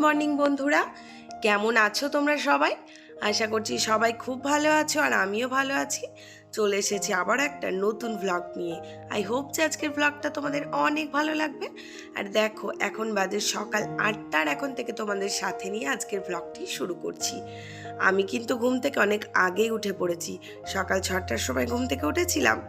Morning, বন্ধুরা। কেমন আছো তোমরা সবাই? আশা করছি সবাই খুব ভালো আছো আর আমিও ভালো আছি। চলে এসেছি আবার একটা নতুন ভ্লগ নিয়ে। আই হোপ যে আজকের ভ্লগটা তোমাদের অনেক ভালো লাগবে। আর দেখো, এখন বাজে সকাল আটটার এখন থেকে তোমাদের সাথে নিয়ে আজকের ভ্লগটি শুরু করছি। আমি কিন্তু ঘুম থেকে অনেক আগেই উঠে পড়েছি। সকাল ছটার সময় ঘুম থেকে উঠেছিলাম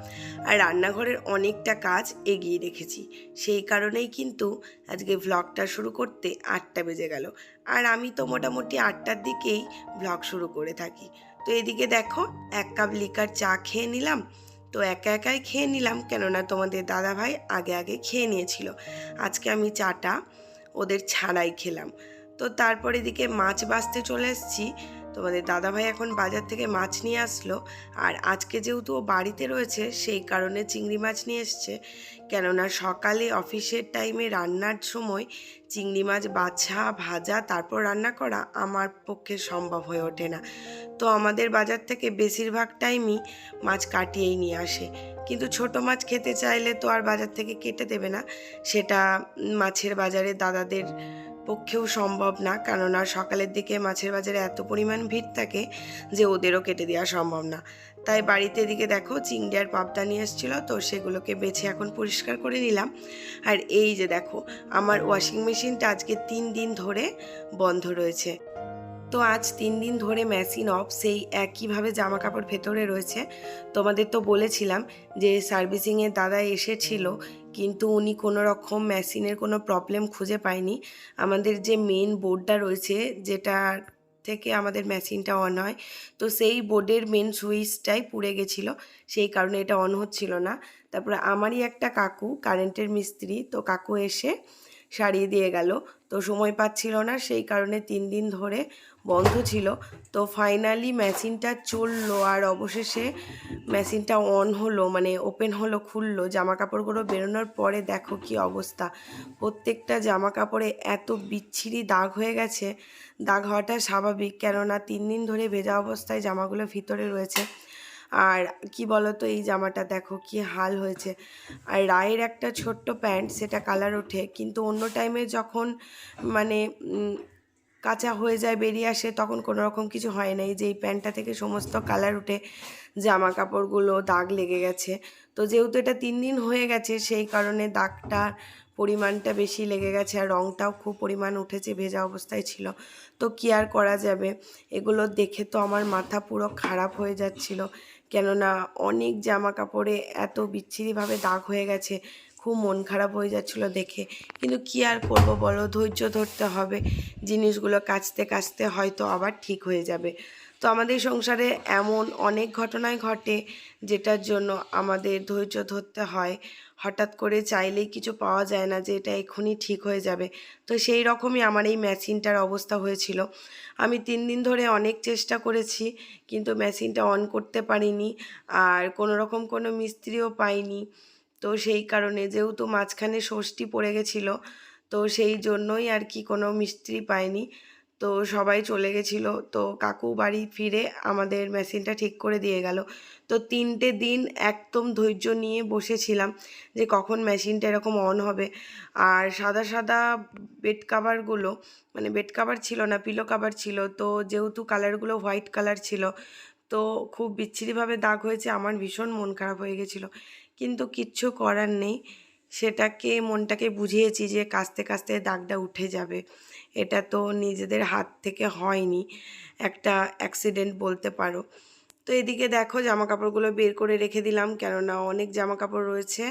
আর রান্নাঘরের অনেকটা কাজ এগিয়ে রেখেছি। সেই কারণেই কিন্তু আজকে ভ্লগটা শুরু করতে আটটা বেজে গেল। আর আমি তো মোটামুটি আটটার দিকেই ভ্লগ শুরু করে থাকি। তো এদিকে দেখো, এক কাপ লিকার চা খেয়ে নিলাম। তো একা একাই খেয়ে নিলাম কেননা তোমাদের দাদা ভাই আগে আগে খেয়ে নিয়েছিল। আজকে আমি চাটা ওদের ছাড়াই খেলাম। তো তারপর এদিকে মাছ বাছতে চলে এসেছি। তোমাদের দাদাভাই এখন বাজার থেকে মাছ নিয়ে আসলো আর আজকে যেহেতু ও বাড়িতে রয়েছে, সেই কারণে চিংড়ি মাছ নিয়ে এসছে। কেননা সকালে অফিসের টাইমে রান্নার সময় চিংড়ি মাছ বাছা, ভাজা, তারপর রান্না করা আমার পক্ষে সম্ভব হয়ে ওঠে না। তো আমাদের বাজার থেকে বেশিরভাগ টাইমই মাছ কাটিয়েই নিয়ে আসে। কিন্তু ছোট মাছ খেতে চাইলে তো আর বাজার থেকে কেটে দেবে না। সেটা মাছের বাজারে দাদাদের পক্ষেও সম্ভব না, কেননা সকালের দিকে মাছের বাজারে এত পরিমাণ ভিড় থাকে যে ওদেরও কেটে দেওয়া সম্ভব না। তাই বাড়িতে এদিকে দেখো চিংড়ি আর পাবদা নিয়ে এসেছিল, তো সেগুলোকে বেছে এখন পরিষ্কার করে নিলাম। আর এই যে দেখো, আমার ওয়াশিং মেশিনটা আজকে তিন দিন ধরে বন্ধ রয়েছে। তো আজ তিন দিন ধরে মেশিন অফ সেই একইভাবে জামা কাপড় ভেতরে রয়েছে। তোমাদের তো বলেছিলাম যে সার্ভিসিংয়ের দাদা এসেছিল কিন্তু উনি কোনো রকম মেশিনের কোনো প্রবলেম খুঁজে পায়নি। আমাদের যে মেন বোর্ডটা রয়েছে, যেটা থেকে আমাদের মেশিনটা অন হয়, তো সেই বোর্ডের মেন সুইচটাই পুড়ে গেছিল। সেই কারণে এটা অন হচ্ছিল না। তারপরে আমারই একটা কাকু কারেন্টের মিস্ত্রি, তো কাকু এসে সারিয়ে দিয়ে গেল। তো সময় পাচ্ছিল না, সেই কারণে তিন দিন ধরে বন্ধ ছিল। তো ফাইনালি মেশিনটা চলল আর অবশেষে মেশিনটা অন হলো মানে ওপেন হলো, খুললো। জামা কাপড়গুলো বেরোনোর পরে দেখো কি অবস্থা। প্রত্যেকটা জামা কাপড়ে এত বিচ্ছিরি দাগ হয়ে গেছে। দাগ হওয়াটা স্বাভাবিক, কেননা তিন দিন ধরে ভেজা অবস্থায় জামাগুলো ভিতরে রয়েছে। আর কি বলতো, এই জামাটা দেখো কি হাল হয়েছে। আর রায়ের একটা ছোট্ট প্যান্ট, সেটা কালার ওঠে। কিন্তু অন্য টাইমে যখন মানে কাঁচা হয়ে যায় বেরিয়ে আসে, তখন কোনো রকম কিছু হয় না এই যে এই প্যান্টটা থেকে সমস্ত কালার উঠে জামা কাপড়গুলো দাগ লেগে গেছে। তো যেহেতু এটা তিন দিন হয়ে গেছে, সেই কারণে দাগটার পরিমাণটা বেশি লেগে গেছে আর রঙটাও খুব পরিমাণ উঠেছে, ভেজা অবস্থায় ছিল। তো কি আর করা যাবে? এগুলো দেখে তো আমার মাথা পুরো খারাপ হয়ে যাচ্ছিল। কেননা অনেক জামা কাপড়ে এত বিচ্ছিরিভাবে দাগ হয়ে গেছে খুব মন খারাপ হয়ে যাচ্ছিল দেখে। কিন্তু কি আর করব বলো? ধৈর্য ধরতে হবে। জিনিসগুলো কাচতে কাচতে হয়তো আবার ঠিক হয়ে যাবে। তো আমাদের সংসারে এমন অনেক ঘটনাই ঘটে যেটার জন্য আমাদের ধৈর্য ধরতে হয়। হঠাৎ করে চাইলেই কিছু পাওয়া যায় না যে এটা এক্ষুনি ঠিক হয়ে যাবে। তো সেই রকমই আমার এই মেশিনটার অবস্থা হয়েছিল। আমি তিন দিন ধরে অনেক চেষ্টা করেছি, কিন্তু মেশিনটা অন করতে পারিনি। আর কোনো রকম কোনো মিস্ত্রিও পাইনি। তো সেই কারণে যেহেতু মাঝখানে ষষ্ঠী পড়ে গেছিল, তো সেই জন্যই আর কি কোনো মিস্ত্রি পাইনি তো সবাই চলে গেছিল, তো কাকু বাড়ি ফিরে আমাদের মেশিনটা ঠিক করে দিয়ে গেল। তো তিনটে দিন একদম ধৈর্য নিয়ে বসেছিলাম যে কখন মেশিনটা এরকম অন হবে। আর সাদা সাদা বেড কাভারগুলো মানে বেড কাভার ছিল না পিলো কাভার ছিল, তো যেহেতু কালারগুলো হোয়াইট কালার ছিল, তো খুব বিচ্ছিরিভাবে দাগ হয়েছে, আমার ভীষণ মন খারাপ হয়ে গেছিল। কিন্তু কিচ্ছু করার নেই। সেটাকে, মনটাকে বুঝিয়েছি যে কাস্তে কাস্তে দাগটা উঠে যাবে। এটা তো নিজেদের হাত থেকে হয়নি। একটা অ্যাক্সিডেন্ট বলতে পারো। তো এদিকে দেখো জামা কাপড়গুলো বের করে রেখে দিলাম। কেননা অনেক জামা কাপড় রয়েছে,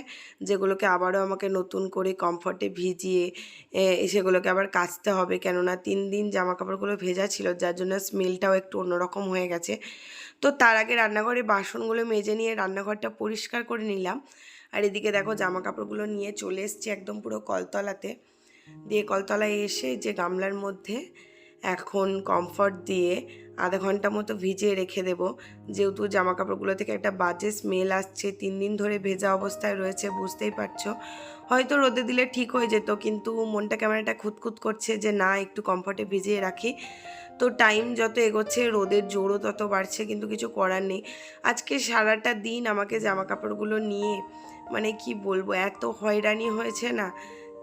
যেগুলোকে আবারও আমাকে নতুন করে কমফর্টে ভিজিয়ে সেগুলোকে আবার কাচতে হবে। কেননা তিন দিন জামা কাপড়গুলো ভেজা ছিল, যার জন্য স্মেলটাও একটু অন্যরকম হয়ে গেছে। তো তার আগে রান্নাঘরে বাসনগুলো মেজে নিয়ে রান্নাঘরটা পরিষ্কার করে নিলাম। আর এদিকে দেখো জামা কাপড়গুলো নিয়ে চলে এসছি একদম পুরো কলতলাতে। দিয়ে কলতলায় এসে যে গামলার মধ্যে এখন কমফর্ট দিয়ে আধা ঘণ্টা মতো ভিজিয়ে রেখে দেব। যেহেতু জামা কাপড়গুলো থেকে একটা বাজে স্মেল আসছে, তিন দিন ধরে ভেজা অবস্থায় রয়েছে, বুঝতেই পারছ। হয়তো রোদে দিলে ঠিক হয়ে যেত, কিন্তু মনটা কেমন একটা খুঁতখুত করছে যে না, একটু কমফর্টে ভিজিয়ে রাখি। তো টাইম যত এগোচ্ছে, রোদের জোরও তত বাড়ছে, কিন্তু কিছু করার নেই। আজকে সারাটা দিন আমাকে জামা কাপড়গুলো নিয়ে মানে কি বলব, এত হয়রানি হয়েছে না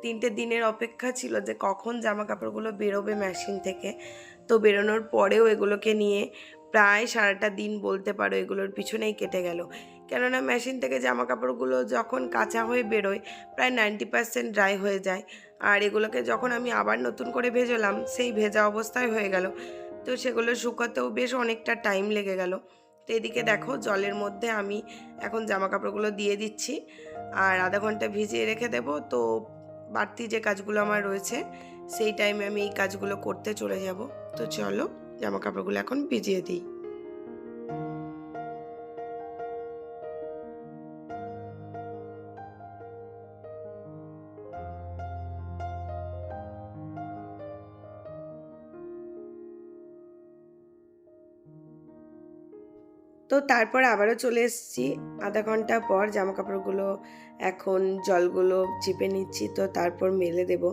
তিনটে দিনের অপেক্ষা ছিল যে কখন জামা কাপড়গুলো বেরোবে মেশিন থেকে। তো বেরোনোর পরেও এগুলোকে নিয়ে প্রায় সারাটা দিন বলতে পারো এগুলোর পিছনেই কেটে গেল। কেননা মেশিন থেকে জামা কাপড়গুলো যখন কাঁচা হয়ে বেরোয়, প্রায় নাইনটি পার্সেন্ট ড্রাই হয়ে যায়। আর এগুলোকে যখন আমি আবার নতুন করে ভেজালাম, সেই ভেজা অবস্থায় হয়ে গেল। তো সেগুলো শুকাতেও বেশ অনেকটা টাইম লেগে গেল। তো এদিকে দেখো জলের মধ্যে আমি এখন জামা কাপড়গুলো দিয়ে দিচ্ছি। আর আধা ঘণ্টা ভিজিয়ে রেখে দেবো। তো বাড়তি যে কাজগুলো আমার রয়েছে, সেই টাইমে আমি এই কাজগুলো করতে চলে যাব। তো চলো, জামা কাপড়গুলো এখন ভিজিয়ে দিই। তো তারপর আবারও চলে এসেছি। আধা ঘণ্টা পর জামা কাপড়গুলো এখন জলগুলো চিপে নিচ্ছি, তো তারপর মেলে দেব।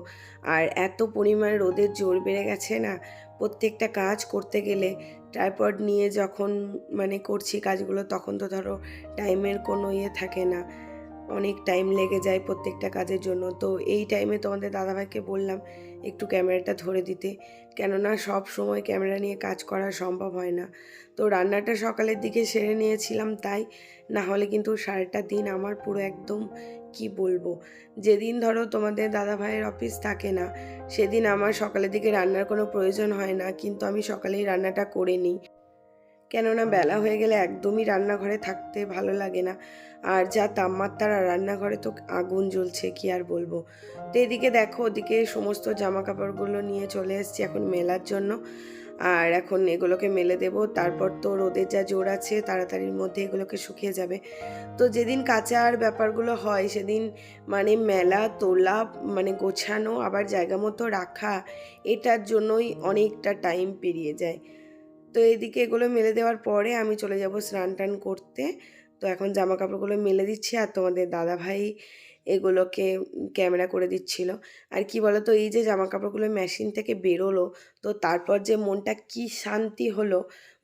আর এত পরিমাণ রোদের জোর বেড়ে গেছে না, প্রত্যেকটা কাজ করতে গেলে ট্রাইপড নিয়ে যখন মানে করছি কাজগুলো, তখন তো ধরো টাইমের কোনো ইয়ে থাকে না। অনেক টাইম লেগে যায় প্রত্যেকটা কাজের জন্য। তো এই টাইমে তোমাদের দাদাভাইকে বললাম একটু ক্যামেরাটা ধরে দিতে। কেননা সব সময় ক্যামেরা নিয়ে কাজ করা সম্ভব হয় না। তো রান্নাটা সকালের দিকে সেরে নিয়েছিলাম তাই, না হলে কিন্তু সারাটা দিন আমার পুরো একদম কি বলব? যেদিন ধরো তোমাদের দাদা ভাইয়ের অফিস থাকে না, সেদিন আমার সকালের দিকে রান্নার কোনো প্রয়োজন হয় না। কিন্তু আমি সকালেই রান্নাটা করে নিই। কেননা বেলা হয়ে গেলে একদমই রান্নাঘরে থাকতে ভালো লাগে না। আর যা তাপমাত্রা রান্নাঘরে তো আগুন জ্বলছে কি আর বলব? তো এদিকে দেখো ওদিকে সমস্ত জামা কাপড়গুলো নিয়ে চলে এসছি এখন মেলার জন্য। আর এখন এগুলোকে মেলে দেব। তারপর তো রোদের যা জোর আছে তাড়াতাড়ির মধ্যে এগুলোকে শুকিয়ে যাবে। তো যেদিন কাঁচার ব্যাপারগুলো হয় সেদিন মানে মেলা তোলা মানে গোছানো আবার জায়গা মতো রাখা এটার জন্যই অনেকটা টাইম পেরিয়ে যায়। তো এইদিকে এগুলো মেলে দেওয়ার পরে আমি চলে যাব স্নান টান করতে। তো এখন জামা কাপড়গুলো মেলে দিচ্ছি আর তোমাদের দাদা ভাই এগুলোকে ক্যামেরা করে দিচ্ছিল। আর কি বলো তো এই যে জামা কাপড়গুলো মেশিন থেকে বেরোলো, তো তারপর যে মনটা কি শান্তি হলো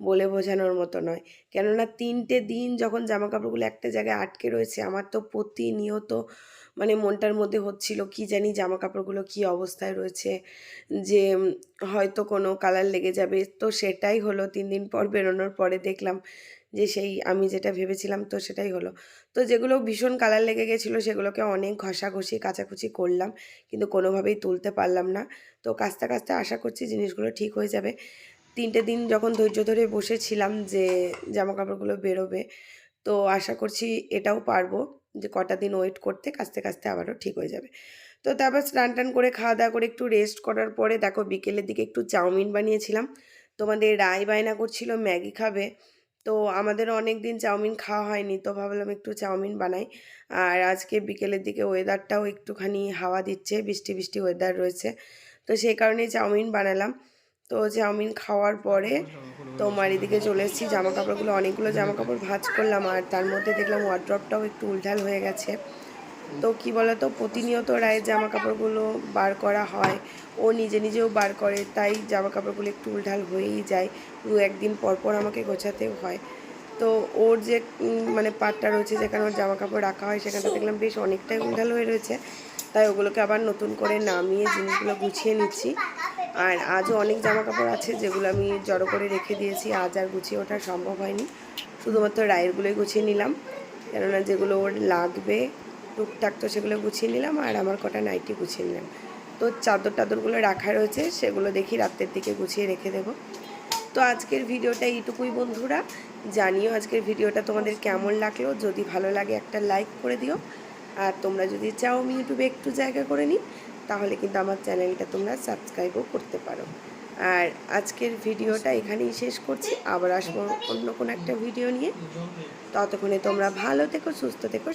বলে বোঝানোর মতো নয়। কেননা তিনটে দিন যখন জামা কাপড়গুলো একটা জায়গায় আটকে রয়েছে, আমার তো প্রতিনিয়ত মানে মনটার মধ্যে হচ্ছিল, কি জানি জামা কাপড়গুলো কি অবস্থায় রয়েছে, যে হয়তো কোনো কালার লেগে যাবে। তো সেটাই হলো, তিন দিন পর বেরোনোর পরে দেখলাম যে, সেই আমি যেটা ভেবেছিলাম তো সেটাই হলো। তো যেগুলো ভীষণ কালার লেগে গেছিল, সেগুলোকে অনেক ঘষাঘষি, কাচাকুচি করলাম, কিন্তু কোনোভাবেই তুলতে পারলাম না। তো কাস্তে কাস্তে আশা করছি জিনিসগুলো ঠিক হয়ে যাবে। তিনটে দিন যখন ধৈর্য ধরে বসেছিলাম যে জামা কাপড়গুলো বেরোবে, তো আশা করছি এটাও পারব। যে কটা দিন ওয়েট করতে কাস্তে কাস্তে আবারও ঠিক হয়ে যাবে। তো তারপর স্নান টান করে খাওয়া দাওয়া করে একটু রেস্ট করার পরে দেখো বিকেলের দিকে একটু চাউমিন বানিয়েছিলাম। তোমাদের রায় বায়না করছিল, ম্যাগি খাবে। তো আমাদের অনেক দিন চাউমিন খাওয়া হয়নি, তো ভাবলাম একটু চাউমিন বানাই। আর আজকে বিকেলের দিকে ওয়েদারটাও একটুখানি হাওয়া দিচ্ছে, বৃষ্টি বৃষ্টি ওয়েদার রয়েছে। তো সেই কারণে চাউমিন বানালাম। তো চাউমিন খাওয়ার পরে তোমার এদিকে চলে এসেছি জামা কাপড়গুলো অনেকগুলো জামা কাপড় ভাজ করলাম আর তার মধ্যে দেখলাম ওয়ার্ড্রপটাও একটু উলঢাল হয়ে গেছে। তো কি বলতো, প্রতিনিয়ত রায়ের জামা কাপড়গুলো বার করা হয়, ও নিজে নিজেও বার করে, তাই জামা কাপড়গুলো একটু উলঢাল হয়েই যায়, দু একদিন পর পর আমাকে গোছাতেও হয়। তো ওর যে মানে পাটটা রয়েছে যেখানে ওর জামা কাপড় রাখা হয়, সেখানটা দেখলাম বেশ অনেকটাই উলঢাল হয়ে রয়েছে। তাই ওগুলোকে আবার নতুন করে নামিয়ে জিনিসগুলো গুছিয়ে নিচ্ছি। আর আজও অনেক জামা কাপড় আছে যেগুলো আমি জড়ো করে রেখে দিয়েছি, আজ আর গুছিয়ে ওঠা সম্ভব হয়নি। শুধুমাত্র রায়েরগুলোই গুছিয়ে নিলাম, কেননা যেগুলো ওর লাগবে টুকটাক তো সেগুলো গুছিয়ে নিলাম আর আমার কটা নাইটি গুছিয়ে নিলাম। তো চাদর টাদরগুলো রাখা রয়েছে, সেগুলো দেখি রাত্রের দিকে গুছিয়ে রেখে দেবো। তো আজকের ভিডিওটা এইটুকুই বন্ধুরা। জানিও আজকের ভিডিওটা তোমাদের কেমন লাগল। যদি ভালো লাগে একটা লাইক করে দিও। আর তোমরা যদি চাও আমি ইউটিউবে একটু জায়গা করে নিই, তাহলে কিন্তু আমার চ্যানেলটা তোমরা সাবস্ক্রাইবও করতে পারো। আর আজকের ভিডিওটা এখানেই শেষ করছি। আবার আসব অন্য কোনো একটা ভিডিও নিয়ে। ততক্ষণে তোমরা ভালো থেকো, সুস্থ থেকো